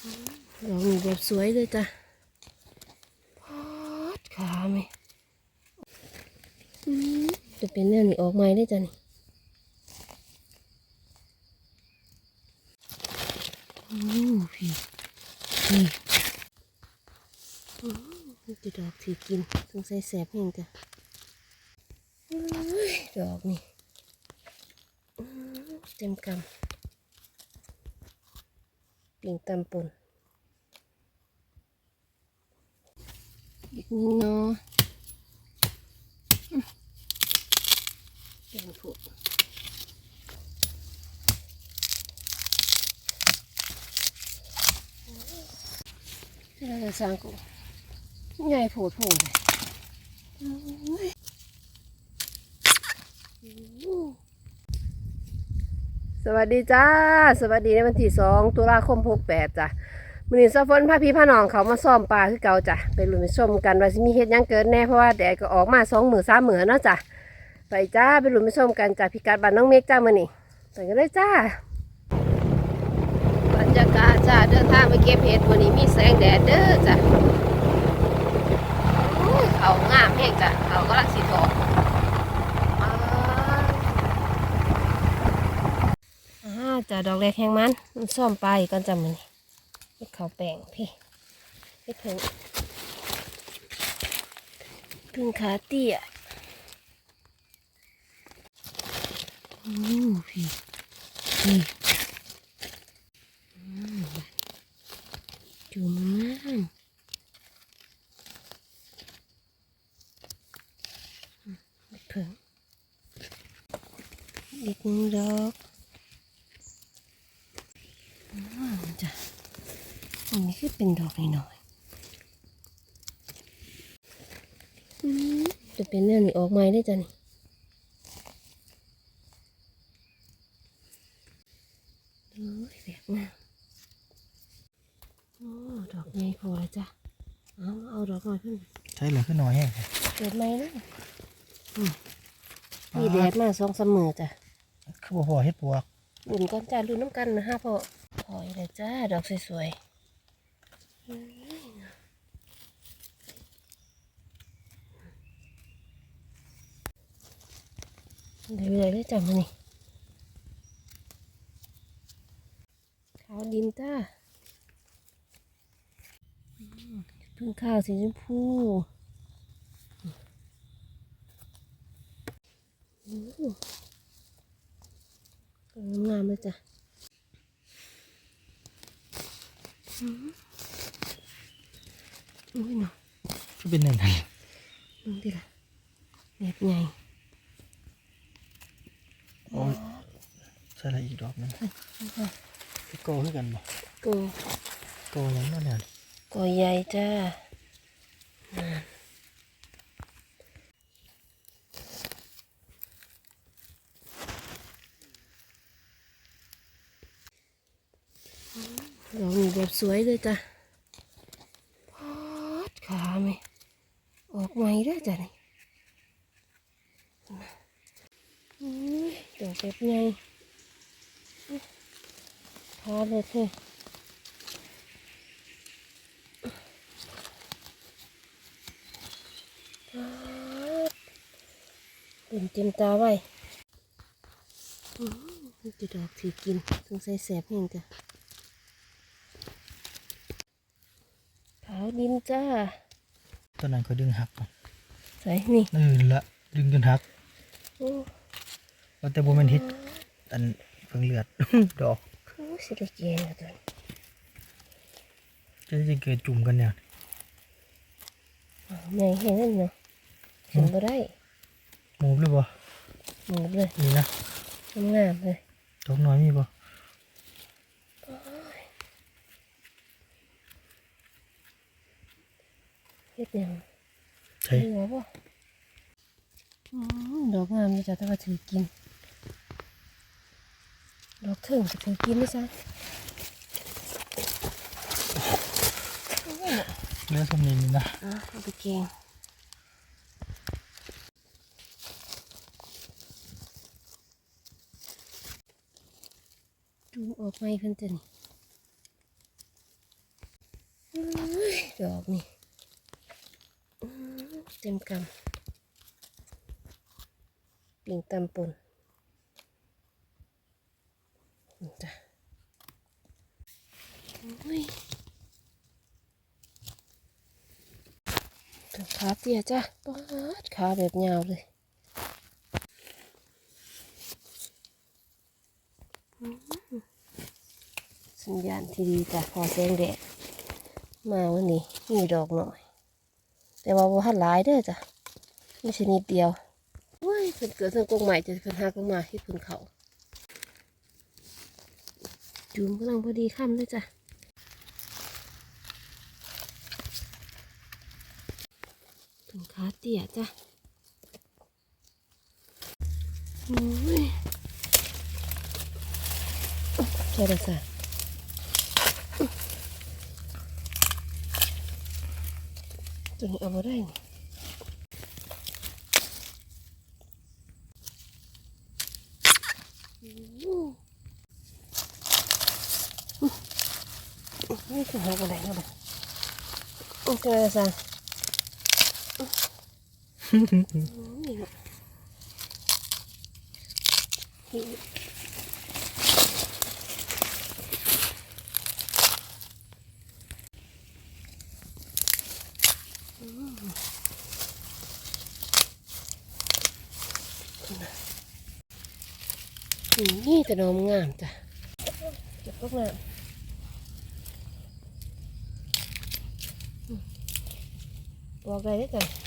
ดอกนี้แบบสวยเลยจ้ะพอดขาไหมจะเป็นแนวนี้ออกไม้ได้จ้ะนี่โอ้พี่พี่นี่จะดอกที่กินต้องใส่แสบเองจ้ะดอกนี่เต็มกำ ปิ่งตำปนอีกนิดเนาะอืมแกงผุที่เราจะสร้างกูใหญ่โผดโผดเลยโอ้ย สวัสดีจ้า สวัสดีในวันที่สองตุลาคมหกแปดจ้ะมือนี้ซาฟนพาพี่พาน้องเขามาซ่อมปลาคือเก่าจ้ะไปลุ้นไปชมกันว่าสิมีเฮ็ดยังเกิดแน่เพราะว่าแดดก็ออกมาสองหมื่นสามหมื่นเนาะจ้ะไปจ้าไปลุ้นไปชมกันจ้ะพิกัดบ้านน้องเมฆจ้ามือนี้ไปกันเลยจ้าบรรยากาศจ้าเดินทางไปเก็บเห็ดวันนี้มีแสงแดดเด้อจ้ะเขางามแห้งจ้ะเขาก็ลักสีทองาจ้ะดอกแรกแห้งมันมันซ่อมไปก่อนจ้ะมันนี่เขาแป้งพี่เฮ็ดเพิ่งพึ่งขาเตี้ยโอ้พี่นี่อืมจุ่มน้ำอืมเฮ็ดเพิ่งอีกหนึ่งดอกอืมจ้ะ อันนี้คือเป็นดอกน้อยๆอืมจะ เป็นแนวนี้ออกไม้ได้จ้ะนี่โอ้ยแบบงามโอ้ดอกใหญ่พอแล้วจ้ะเอามาเอาดอกน้อยขึ้นมาใช่เหลือขึ้นน้อยแห้งเกิดไหมนะอืมมีแดดมาสองสามมือจ้ะคือบ่พอเฮ็ดปวกรุ่นก้อนจ้ารุ่นน้ำกันนะฮะพ่อพอยเลยจ้าดอกสวยๆ อืมเดี๋ยวเลยได้จับมานี่ขาวดินจ้าอืมพึ่งข้าวสีชมพูอืมกำลังงามเลยจ้ะอุ้ยเนาะก็เป็นหนึ่งมึงดิล่ะแบบใหญ่ โอ้ยใช่ละอีกดอกหนึงพี่โก้คือกันบ่กูโก้ยังนั่นน่ะก็ใหญ่จ้านั่นดอกนี้แบบสวยเลยจ้ะพอดขาไหมออกใหม่ได้อจ้ะนี่อุ้ย ดอกแบบใหญ่พาเลยเถอะเป็นเต็มตาไว้อื้อนี่จะดอกถือกินต้องใส่แสบเองจ้ะขาวดินจ้าต้นนั้นก็ดึงหักก่อนใส่นี่เออละดึงจนหักโอ้ ว่าแต่บ่แม่นเฮ็ดอันเพิ่งเลือด ดอกโอ้สิได้เกลียนะตัวนี้จะจะเกิดจุ่มกันเนี่ยอ้าวใหญ่เห็นนั่นเนาะขึ้นบ่ได้หมูบหรือบ่หมุนเลยนี่นะงามๆเลยดอกน้อยมีบ่เฮ็ดหยังใช่มีหัวบ่อืมดอกงามเลยจ้ะแต่ว่าถือกิน ดอกเถิงจะถือกินไม่ใช่เลือดสมนินนี่นะอะเอาไปแกงจูงออกไม่เพิ่นจะนี่อุ้ยดอกนี่อื้อเต็มกำปิ่งตำปนนี่จ้ะอุ้ยเป็น ขาเตี้ยจ้ะปาดขาแบบยาวเลยสัญญาณที่ดีจ้ะพอแสงแดดมาวันนี้มีดอกหน่อย แต่ว่าบ่ทันหลายเด้อจ้ะไม่ใช่นิดเดียวเว้ยเพิ่นเกิดเพิ่นกงใหม่จะเพิ่นหากงมาที่เพิ่นเขา จูมกำลังพอดีค่ำเลยจ้ะเพิ่นขาเตี้ยจ้ะโอ้ยใช่เลยจ้ะตัวนี้เอามาได้นี่คือหาอะไรนะบ้างโอเคจ้ะ นี่แต่นอมงามจ้ะเก็บพวกงามบอกได้ด้วยจ้ะ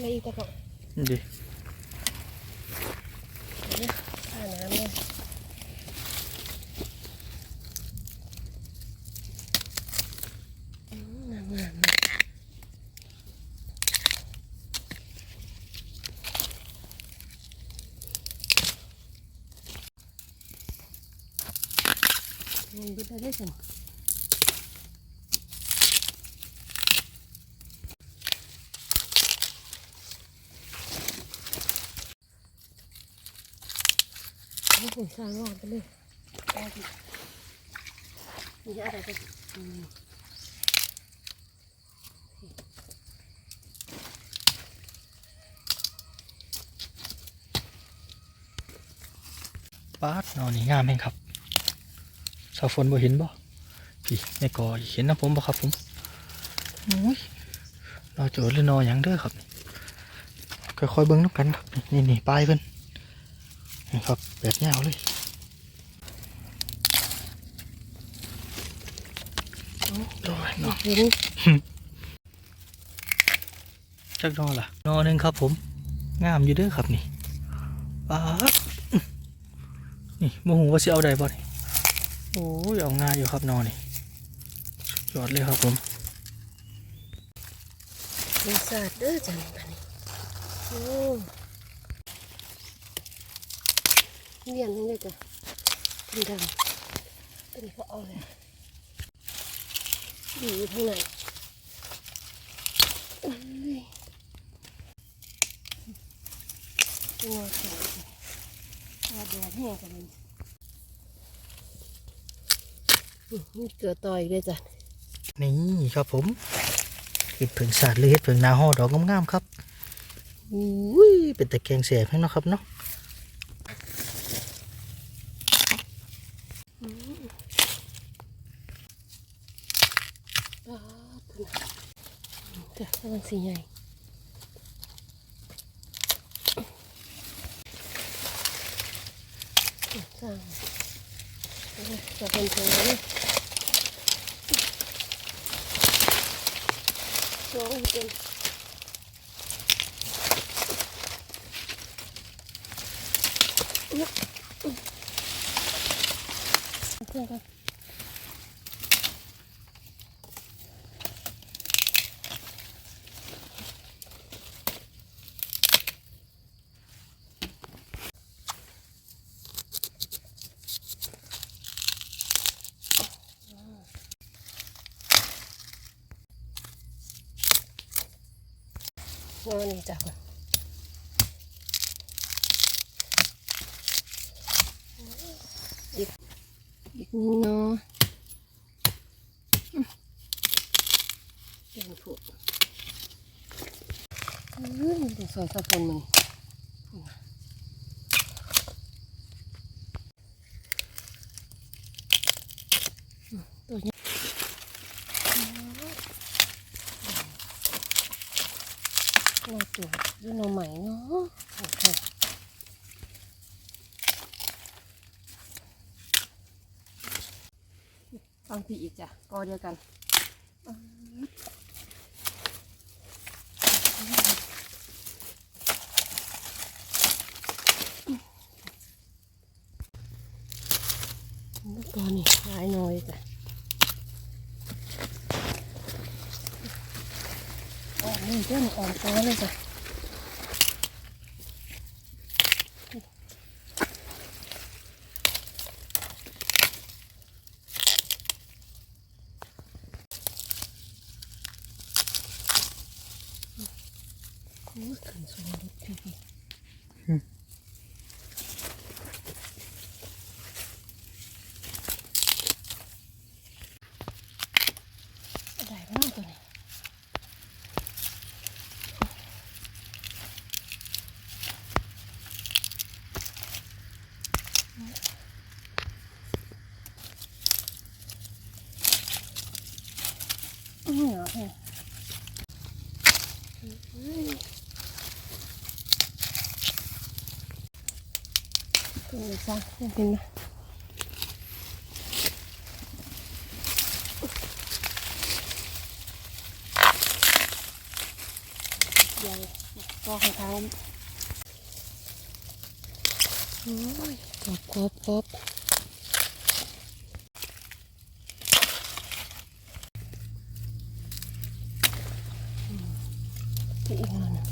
ทำอะไรอีกตะกอนดิท่าน้ำเลยอืมงามงามเลยมันบิดได้ได้สิ โอ้โหสางงานไปเลยได้ดิมีอะไรกันอืมปาดนอนนี่งามแม่งครับสาวฝนบ่เห็นบ่พี่แม่กอเห็นนะผมบ่ครับผมโอ้ยรอโจทย์หรือนอหยังเด้อครับ ค่อยๆเบิ่งน้ำกันครับ นี่นี่ปลายเพิ่น นี่ครับแบบยาวเลยโอ้ยนอเห็นจักนอล่ะนอหนึ่งครับผมงามอยู่เด้อครับนี่ปาดนี่โมโหว่าสิเอาได้บ่นี่โอ้ยเอาง่ายอยู่ครับนอนี่สุดยอดเลยครับผมมีศาสตร์เด้อจังบัดนี้โอ้ เนียนนี่เลยจ้ะเป็นดำเป็นเขาเอาเลยดีอยู่ข้างในเอ้ยงอแข็งว่าแดดแห้งกันเลยอื้อนี่เกลือต่ออีกเลยจ้ะนี่ครับผมเห็ดเผิงสาดหรือเห็ดเผิงนาห่อดอกงามๆครับอุ้ยเป็นตะแกรงเสียบให้เนาะครับเนาะ ป๊าดพุ่นน่ะจ้ะกำลัง สีใหญ่สร้างจะเป็นตัวนี้สองเป็นเพื่ งอนี่จัะอีกอีกนอเป็นผุเฮ้ยสวยสะพนมัง น่าตัวยี่หนอใหม่เนาะโอเคฟังพี่อีกจ้ะกอเดียวกันลูกกอนี่หลายหน่อยจ้ะออกนี่ เริ่มออกตัวเลยจ้ะโอ้ยขันสูงรถพี่พี่อะไรบ้างตัวนี้ อืมเหรอพี่ตัวนี้ซะเห็นไหมใหญ่ก็ของทางโอ้ย กบกบกบอืมอีกแล้วนะ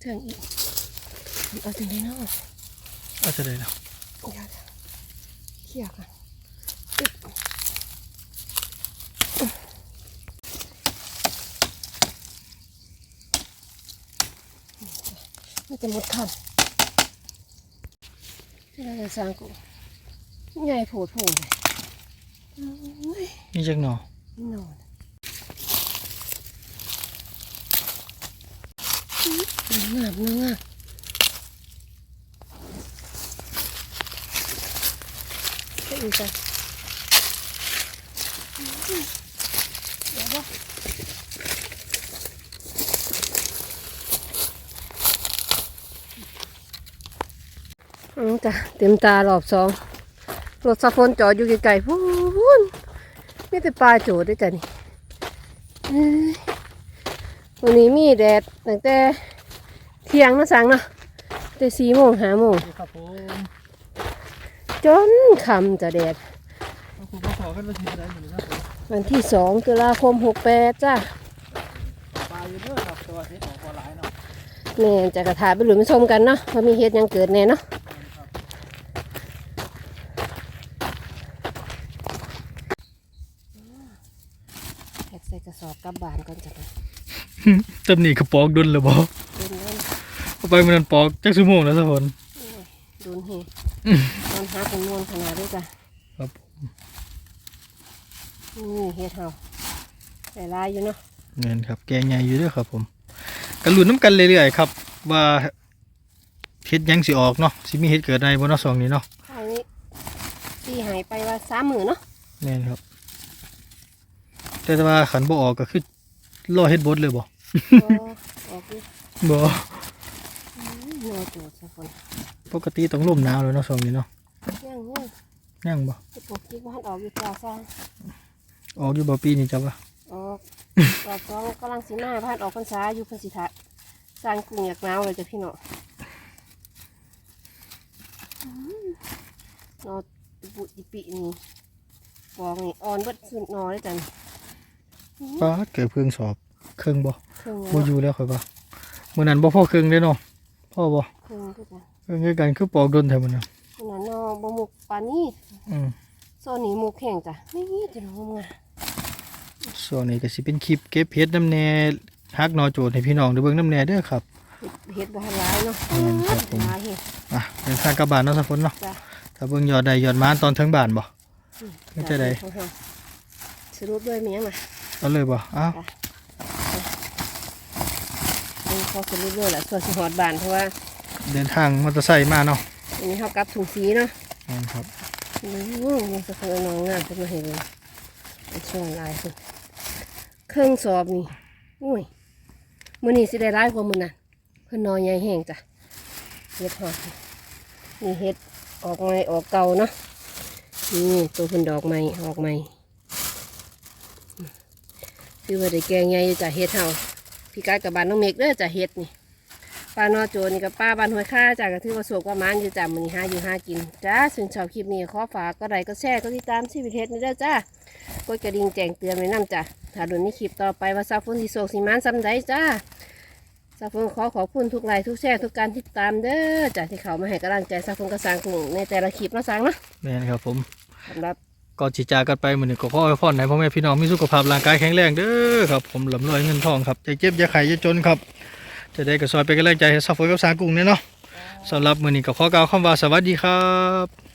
เทิงอีกเอาถึงได้เนาะเอาจะได้แล้วเดี๋ยวเขี่ยกันอึ๊บ มันจะหมดคันที่เราจะสร้างกูใหญ่โผดโผดเลยโอ้ยนี่จักหนอนี่นอนอื้องามงามไปอีกจ้ะเดี๋ยวบ่อืม จ้ะเต็มตารอบสองรถสะพนจอดอยู่ไกลๆพูนไม่แต่ปลาโจดด้วยจ้ะนี่เอ้ยวันนี้มีแดดตั้งแต่เที่ยงนะสังเนาะแต่สี่โมงห้าโมงครับผมจนคำจะแดดคุณพ่อขอกันมาทีได้อยู่ครับผมวันที่สองตุลาคมหกแปดจ้าปลาอยู่เด้อครับแต่ว่าเฮ็ดออกบ่หลายเนาะแม่จะกระถาไปหลุมชมกันเนาะว่ามีเฮ็ดหยังเกิดแน่เนาะแพ็กใส่กระสอบกลับบานก่อนจ้ะนะตำหนิกระปอกดุนเลยบ่เดินเล่นเอาไปมันปอกจักชั่วโมงแล้วสะพนโดนเฮตอนหาเป็นมวลขนาดด้วยจ้ะครับนี่เฮ็ดเฮาแต่ลายอยู่เนาะเงินครับ แกงใหญ่อยู่เด้วยครับผมกันลุ้นน้ำกันเรื่อยๆครับ ว่าเฮ็ดหยังสิออกเนาะสิมีเฮ็ดเกิดในบ่เนาะสองนี้เนาะอันนี้ตีหายไปว่าสามหมื่นเนาะแม่นครับ แต่ว่าขันบ่ออกก็คือรอเฮ็ดบดเลยบ่ก็ออกดิบ่นอจูดสักคนปกติต้องลมหนาวเลยเนาะสองนี้เนาะยังยังยังบ่ที่ผมคิดว่าหันออกอยู่จ้าซ่าออกอยู่บ่ปีนี้จ้ะวะออกออกก็กำลังสีหน้าพานออกพรรษาอยู่พรรษิทะสร้างกรุงอยากหนาวเลยจ้ะพี่เนาะอืมนอบุอิปินี่ฟองนี่อ่อนเบิดสุดนอเลยจ้ะนี่ ป้าดเกิดเพิ่งสอบ เครื่องบ่เครื่องบ่เนาะอยู่แล้วค่อยว่ามื้อนั้นบ่พอเครื่องเด้เนาะพ่อบ่เครื่องคือกันเครื่องคือกันคือปอกดนแท้มื้อนั้นขนาดนอบหมุกปานนี้อืมโซนนี้หมุกแข็งจ้ะนี่จะงงงาส่วนนี้ก็สิเป็นคลิปเก็บเห็ดน้ำแหน่ฮักนอโจดให้พี่น้องได้เบิ่งน้ำแน่เด้อครับเฮ็ดบ่ทันร้ายเนาะแม่นครับผมร้ายเฮ็ดอะเดินทางกลับบ้านเนาะสะฝนเนาะจ้ะถ้าเบิ่งยอดใดยอดมาตอนถึงบ้านบ่ไม่ใช่ใดสรุปด้วยมีหยังมา เอาเลยบ่อ้าวเออพอสรุปด้วยๆแหละส่วนสิฮอดบานเพราะว่าเดินทางมอเตอร์ไซค์มาเนาะอันนี้เฮากลับถุงสีเนาะแม่นครับอืมนี่ก็คือน้องงามเพิ่นมาเห็นเลยช่วงลายเพิ่นเครื่องสอบนี่อุ้ยมือนี้สิได้หลายกว่ามือนั้นเพิ่นนอนใหญ่แห้งจ้ะเฮ็ดฮอดนี่เฮ็ดออกใหม่ออกเก่าเนาะนี่ตัวเพิ่นดอกใหม่ออกใหม่ คือว่าได้แกงใหญ่อยู่จ้ะเฮ็ดเฮาพี่กายกับบ้านน้องเมกเด้อจ้ะเฮ็ดนี่ป้านอโจนี่กับป้าบ้านห้วยค่าจ้ะก็ถือว่าโศกว่าหมานอยู่จ้ะมื้อนี้หาอยู่หากินจ้าซึ่งชอบคลิปนี้ขอฝากก็ไลค์ก็แชร์ก็ติดตามชีวิตเฮ็ดนี่เด้อจ้ากดกระดิ่งแจ้งเตือนไว้นํจ้ะถ้าโดนนี้คลิปต่อไปว่าซาฟุนสิโศกสิหมานซำใดจ้าซาฟุนขอขอบคุณทุกไลค์ทุกแชร์ทุกการติดตามเด้อจ้ะที่เขามาให้กำลังใจซาฟุนกระสังกุ้งในแต่ละคลิปเนาะสังเนาะแม่นครับผมสำหรับ ก่อนจีจากกันไปเหมือนก็ขอให้พรให้พ่อแม่พี่น้องมีสุขภาพร่างกายแข็งแรงเด้อครับผมหลำรวยเงินทองครับจะเจ็บจะไข้จะจนครับ จะได้กระซอยเป็นกำลังใจให้ซัฟเฟย์กับสางกุ้งเนี่ยเนาะสำหรับมือนี้ก็ขอกล่าวคำว่าสวัสดีครับ